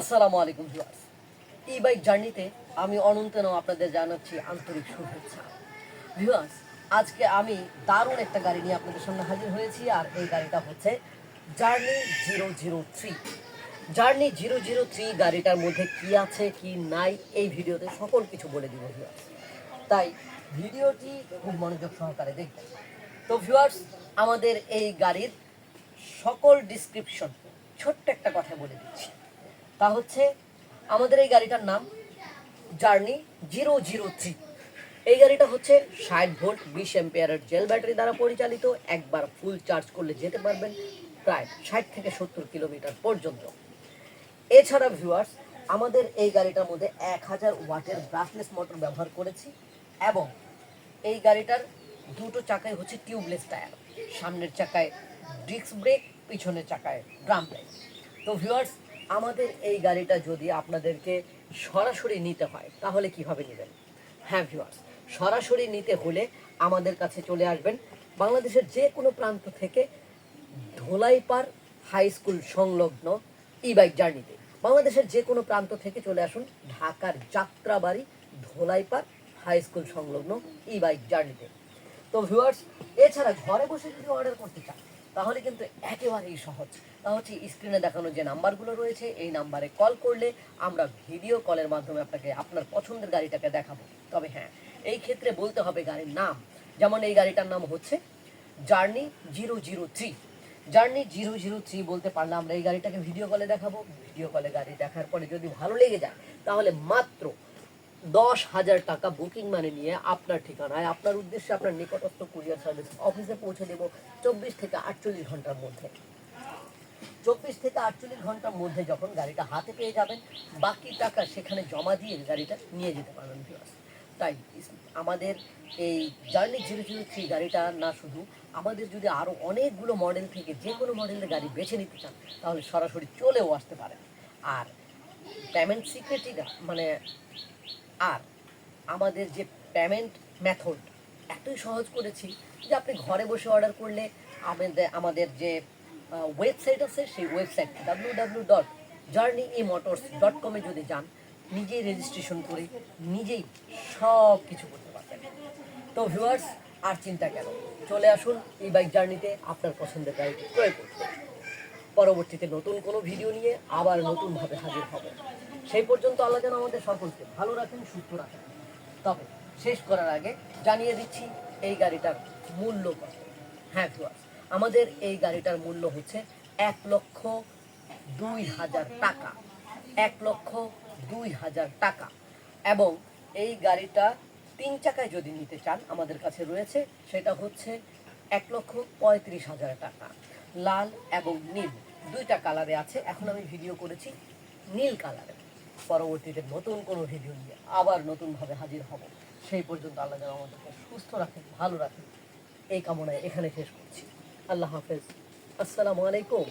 আসসালামু আলাইকুম ভিউয়ার্স। ই বাইক জার্নিতে আমি অনন্তন আপনাদের জানাচ্ছি আন্তরিক শুভেচ্ছা। ভিউয়ার্স, আজকে আমি দারুণ একটা গাড়ি নিয়ে আপনাদের সামনে হাজির হয়েছি আর এই গাড়িটা হচ্ছে journey zero zero three journey zero zero three গাড়িটার মধ্যে কি আছে, কি নাই, এই ভিডিওতে সকল কিছু বলে দিব ভিউয়ার্স। তাই ভিডিওটি খুব মনোযোগ সহকারে দেখবেন। তো ভিউয়ার্স, আমাদের এই গাড়ির সকল ডিসক্রিপশন ছোট্ট একটা কথা বলে দিচ্ছি। তা হচ্ছে আমাদের এই গাড়িটার নাম জার্নি জিরো জিরো থ্রি। এই গাড়িটা হচ্ছে ষাট ভোল্ট বিশ এম্পিয়ারের জেল ব্যাটারি দ্বারা পরিচালিত, একবার ফুল চার্জ করলে যেতে পারবেন প্রায় ষাট থেকে সত্তর কিলোমিটার পর্যন্ত। এছাড়া ভিউয়ার্স আমাদের এই গাড়িটার মধ্যে এক হাজার ওয়াটের ব্রাশলেস মোটর ব্যবহার করেছি এবং এই গাড়িটার দুটো চাকায় হচ্ছে টিউবলেস টায়ার সামনের চাকায় ডিস্ক ব্রেক পিছনের চাকায় ড্রাম ব্রেক তো ভিউয়ার্স আমাদের এই গাড়িটা যদি আপনাদেরকে সরাসরি নিতে হয়, তাহলে কীভাবে নেবেন? হ্যাঁ ভিউয়ার্স সরাসরি নিতে হলে আমাদের কাছে চলে আসবেন বাংলাদেশের যে কোনো প্রান্ত থেকে ধোলাইপাড় হাই স্কুল সংলগ্ন ই বাইক জার্নিতে বাংলাদেশের যে কোনো প্রান্ত থেকে চলে আসুন, ঢাকার যাত্রাবাড়ি ধোলাইপাড় হাই স্কুল সংলগ্ন ই বাইক জার্নিতে তো ভিউয়ার্স এছাড়া ঘরে বসে যদি অর্ডার করতে চান তাহলে কিন্তু একেবারেই সহজ। তা হচ্ছে স্ক্রিনে দেখানো যে নাম্বারগুলো রয়েছে, এই নাম্বারে কল করলে আমরা ভিডিও কলের মাধ্যমে আপনাকে আপনার পছন্দের গাড়িটাকে দেখাবো। তবে হ্যাঁ এই ক্ষেত্রে বলতে হবে গাড়ির নাম। যেমন এই গাড়িটার নাম হচ্ছে journey zero zero three journey zero zero three বলতে পারলে আমরা এই গাড়িটাকে ভিডিও কলে দেখাবো। ভিডিও কলে গাড়ি দেখার পরে যদি ভালো লেগে যায়, তাহলে মাত্র দশ হাজার টাকা বুকিং মানে নিয়ে আপনার ঠিকানায়, আপনার উদ্দেশ্যে আপনার নিকটস্থ কুরিয়ার সার্ভিস অফিসে পৌঁছে দেবো চব্বিশ থেকে আটচল্লিশ ঘণ্টার মধ্যে। চব্বিশ থেকে আটচল্লিশ ঘণ্টার মধ্যে যখন গাড়িটা হাতে পেয়ে যাবেন, বাকি টাকা সেখানে জমা দিয়ে গাড়িটা নিয়ে যেতে পারবেন তাই আমাদের এই জার্নি জিরো জিরো থ্রি গাড়িটা না শুধু, আমাদের যদি আরও অনেকগুলো মডেল থেকে যে কোনো মডেলের গাড়ি বেছে নিতে চান, তাহলে সরাসরি চলেও আসতে পারেন। আর পেমেন্ট সিক্রেটিটা মানে আর আমাদের যে পেমেন্ট মেথড এতই সহজ করেছি যে আপনি ঘরে বসে অর্ডার করলে আমাদের আমাদের যে ওয়েবসাইট আছে সেই website W W dot journey E motors dot কমে যদি যান, নিজেই রেজিস্ট্রেশন করে নিজেই সব কিছু করতে পারবেন। তো ভিউয়ার্স আর চিন্তা কেন? চলে আসুন এই বাইক জার্নিতে আপনার পছন্দের গাড়িটি ক্রয় করতে। পরবর্তীতে নতুন কোনো ভিডিও নিয়ে আবার নতুনভাবে হাজির হব। সেই পর্যন্ত আল্লাহ যেন আমাদের সকলকে ভালো রাখেন, সুস্থ রাখেন। তবে শেষ করার আগে জানিয়ে দিচ্ছি, এই গাড়িটার মূল্য কত? হ্যাঁ ভিউয়ার্স আমাদের এই গাড়িটার মূল্য হচ্ছে এক লক্ষ দুই হাজার টাকা। এক লক্ষ দুই হাজার টাকা। এবং এই গাড়িটা তিন চাকায় যদি নিতে চান, আমাদের কাছে রয়েছে, সেটা হচ্ছে এক লক্ষ পঁয়ত্রিশ হাজার টাকা। লাল এবং নীল। দুইটা কালারে আছে। এখন আমি ভিডিও করেছি নীল কালারে পরবর্তীতে নতুন কোনো ভিডিও নিয়ে আবার নতুনভাবে হাজির হব। সেই পর্যন্ত আল্লাহ যেন আমাদেরকে সুস্থ রাখেন ভালো রাখেন এই কামনায় এখানে শেষ করছি। আল্লাহ হাফেজ। আসসালামু আলাইকুম।